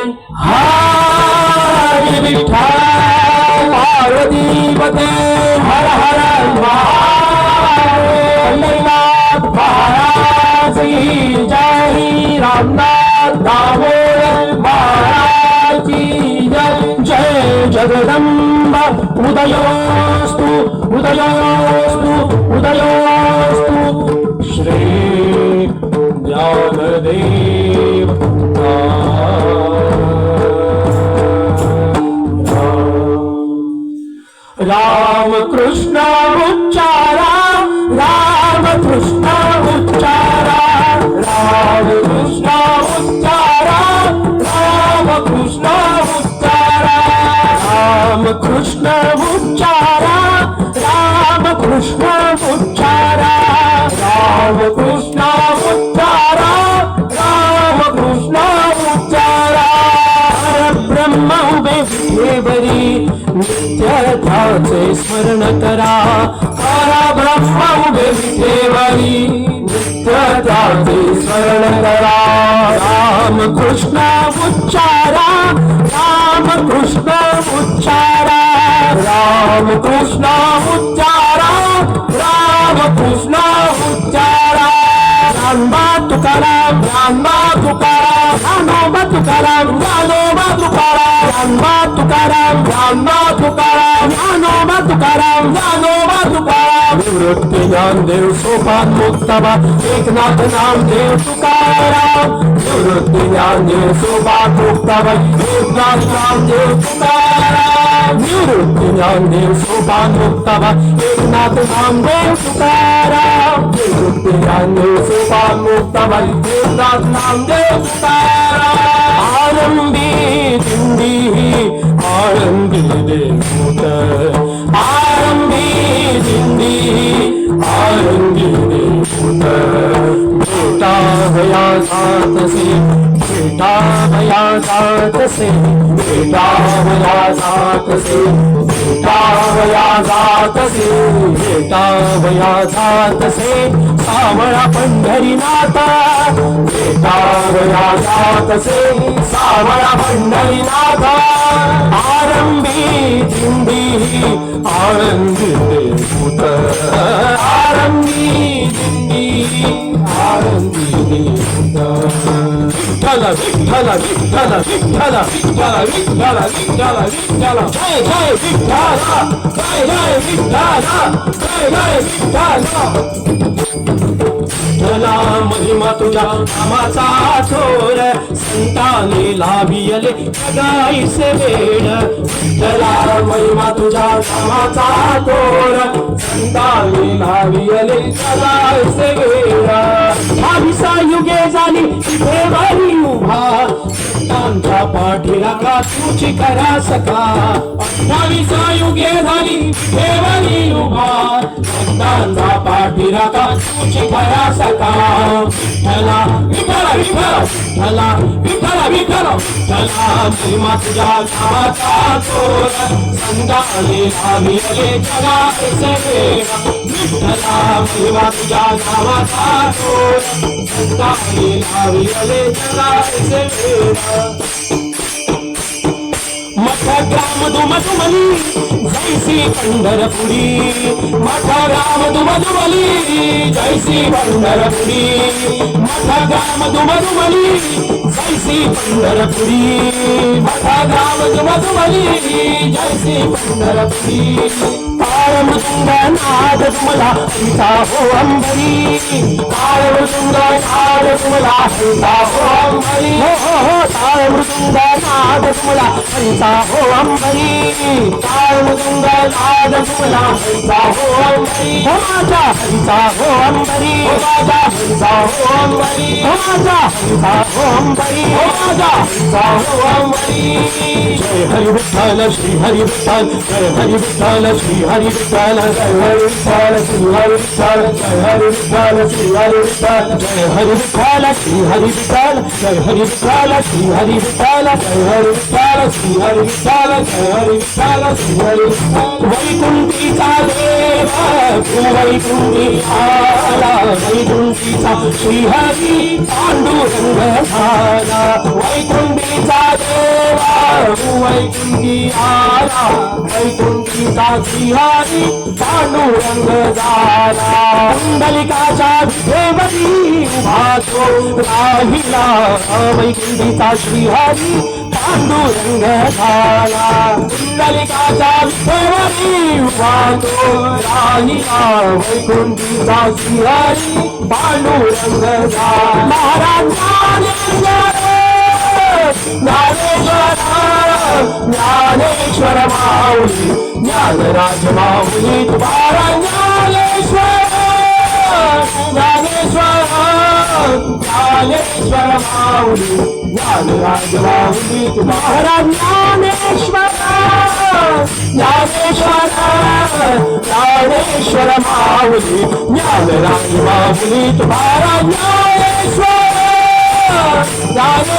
हरी विठ्ठल पार्वतीपते हर हर महादेव महाराज की जय रामनाथ दामोदर महाराज की जय। जय उदयोस्तु उदयोस्तु उदयोस्तु। श्री ज्ञानदेव राम कृष्ण उच्चारा राम कृष्ण बरी विठेवरी नित्यताचे स्मरण करा. करा ब्रह्मा उभे विठेवरी नित्यताचे स्मरण करा. राम कृष्ण उच्चारा राम कृष्ण उच्चारा राम कृष्ण उच्चारा राम कृष्ण उच्चारा. ज्ञानबा तुकाराम ज्ञानबा तुकाराम ज्ञानोबा तुकाराम ज्ञानोबा तुकाराम. ज्ञानबा तुकाराम ज्ञानबा तुकाराम ज्ञानोबा तुकाराम ज्ञानोबा तुकाराम निवृत्ती ज्ञानदेव सोपान मुक्ताबा एकनाथ नामदेव तुकाराम निवृत्ती ज्ञानदेव सोपान मुक्ताबा एकनाथ नामदेव तुकाराम निवृत्ती ज्ञानदेव सोपान मुक्ताबा एकनाथ नामदेव तुकाराम निवृत्ती ज्ञानदेव सोपान मुक्ताबा एकनाथ नामदेव तुकाराम आरंभी भया सात बेटा मया जात से बेटा मया जात से बेटा मया जात से बेटा मया सावळा पंढरीनाथा बेटा आरंभी जिंदी आनंदी देवूत आरंभी जिंदी आनंदी देवूत धना महिमा तुझा कामाचा थोर संताने लाभियले गाईसे वेड. धना महिमा तुझा कामाचा थोर संताने लाभियले जगाईसे वेड भाविसा युगे झाली देवानी उभा। संतांच्या पाठीला का तुझी करा सका भाविसा युगे झाली देवानी उभा। दांदा पाठीरा का कुछ भरा सका। भला विफला विफला भला विफला विफला भला महिमा तुझा गाता तो संगाले आमी ये जगा इसे भला महिमा तुझा गाता तो संगाले आमी ये जगा इसे మఠరామదు మధుమలి జై శ్రీ పండరపురి. మఠరామదు మధుమలి జై శ్రీ పండరపురి. మధు మధుమలి జైసి పండరపురి. మధు మధుమలి జైసి పండరపురి. నాదమల హో అంబరి తారమృతుంగా నాదమల హో అంబరి తారమృతుంగా నాదమల హో అంబరి తారమృతుంగా నాదమల రాజా సాహోంబరి రాజా సాహోంబరి జయ హరి విఠాల శ్రీ హరి విఠాల జయ హరి విఠాల శ్రీ హరి విఠాల జయ హరి విఠాల వైకుంఠి వైకుంఠి వైకుంఠి శ్రీ पांडुरंग झाला वैकुंठीचा देवा वैकुंठी आला वैकुंठीचा बिहारी पांडुरंग झाला. कुंडलिकाच्या विधेमधी उभा तो राहिला वैकुंठीचा श्रीहारी पांडुरंग झाला कुंडलिकाच्या राहिला वैकुंठीचा पांडुरंग झाला महाराज ज्ञानेश्वर माऊली ज्ञानराज माऊली तुम्हाला ज्ञानेश्वर ज्ञानेश्वर माऊली ज्ञानराज माऊली तुम्हारा ज्ञानेश्वर ज्ञानेश्वर ज्ञानेश्वर माऊली ज्ञानराज माऊली तुम्हारा ज्ञानेश्वर ज्ञान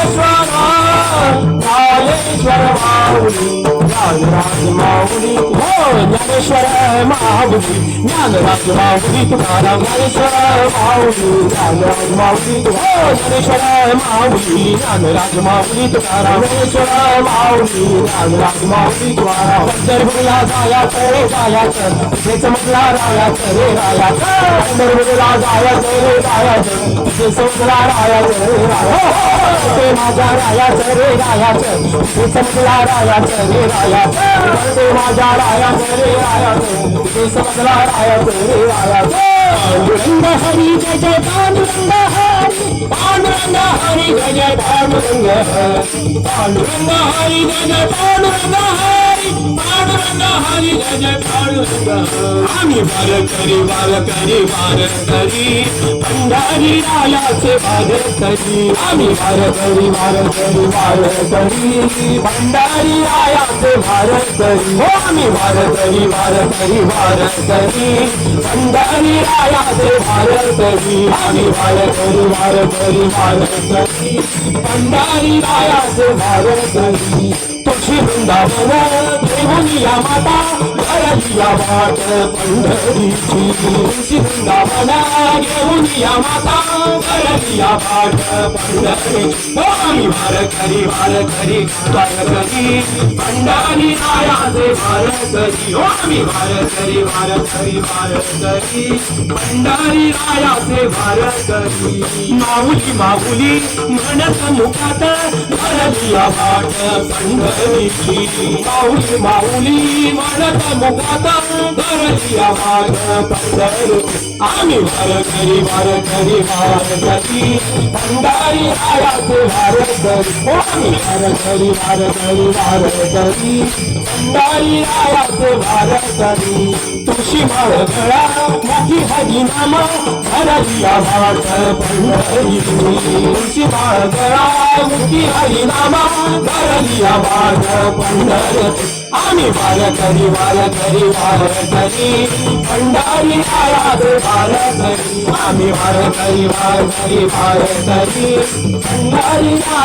ज्ञानेश्वर माऊली ज्ञानराज माऊली हो ज्ञानेश्वर माऊली ज्ञानराज माऊली तुम्हारा ज्ञानेश्वर माऊली ज्ञानराज माऊली हो. ज्ञानेश्वर माऊली ज्ञानराज माऊली तुम्हारा ज्ञानेश्वर माऊली ज्ञानराज माऊली तुम्हारा पंढरपूरला जायाचं रे जायाचं तिथे चमकला रायाचं रे रायाचं पंढरपूरला जायाचं रे जायाचं तिथे चमकला रायाचं रे रायाचं माझ्या रायाचं रे रायाचं तिथे चमकला रायाचं रे रायाचं ते माझ्या रायाचं रे रायाचं तिथे चमकला रायाचं रे रायाचं पांडुरंग हरी जय जय पांडुरंग हरी पांडुरंग हरी जय जय पांडुरंग पांडुरंग हरी जय जय पांडुरंग हरी पांडुरंग हरी जय पांडुरंग आम्ही वार करी वार करी वार करी पंढारी रायाचे वार करी आम्ही वार करी वार करी वार करी भंडारी रायाचे वार करी आम्ही वार करी वार करी वार करी भंडारी रायाचे वार करी आम्ही वार करी वार करी वार करी भंडारी रायाचे वार करी तुझी वृंदावन घेऊन या माता घरलिया वाट पंढरीची तुझी वृंदावन घेऊन या माता घरलिया वाट पंढरीची हो आम्ही वार करी वार करी वार करी भंडारी रायाचे वार करी हो आम्ही वार करी वार करी वार करी भंडारी रायाचे वार करी माऊली माऊली म्हणत मुखात घरलिया वाट पंढरी माऊली माऊली म्हणत मुखात घरलिया वाट पंढरीची आम्ही वार घरी वार घरी वार करी भंडारी रायाचे वार करी हो आम्ही वार करी वार भंडारी रायाचे वार तुळशी माळ गळा मोठी हरी नाम घरलिया वाट पंढरीची तुळशी माळ गळा मोठी हरी आम्ही वार करी वार भंडारी आयात आम्ही भंडारी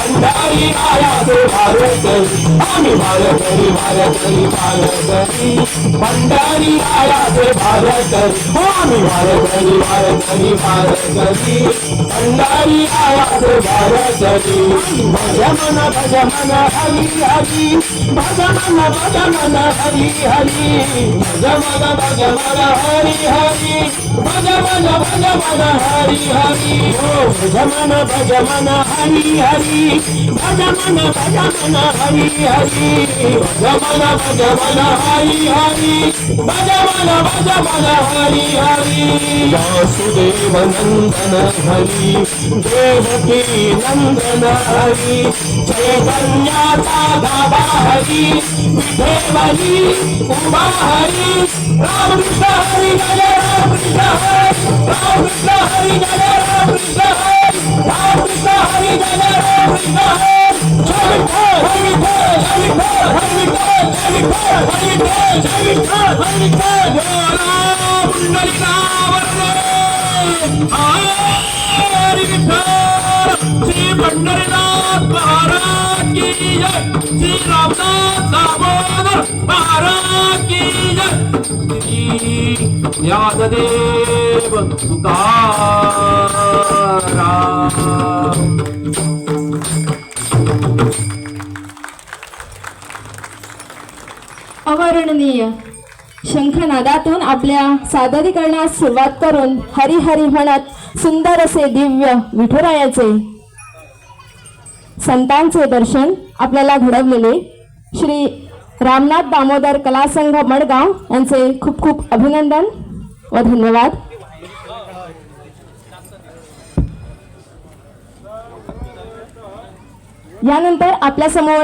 भंडारी रायाचे वार करी आम्ही भारत करी वार भंडारी रायाचे वार करी आम्ही वार करी वार भंडारी रायाचे वार करी भज मन भज मन हरी हरी। भज मन भज मन हरी हरी भज मन भज मन हरी हरी भज मन भज मन हरी हरी। हो भज मन भज मन हरी हरी. भज मन भज हरी हरी. भज मन हरी हरी. भज मन हरी हरी. वासुदेव नंदन हरी. देवकी नंदन हरी. चैतन्याचा गाभा हरी. विठेवरी उभा हरी. रामकृष्ण हरी जय जय श्री अवर्णनीय शंखनादातून आपल्या सादरीकरणास सुरुवात करून हरिहरी म्हणत सुंदर असे दिव्य विठुरायाचे संतांचे दर्शन आपल्याला घडवलेले. श्री रामनाथ दामोदर कला संघ मडगाव यांचे खूप खूप अभिनंदन व धन्यवाद. यानंतर आपल्यासमोर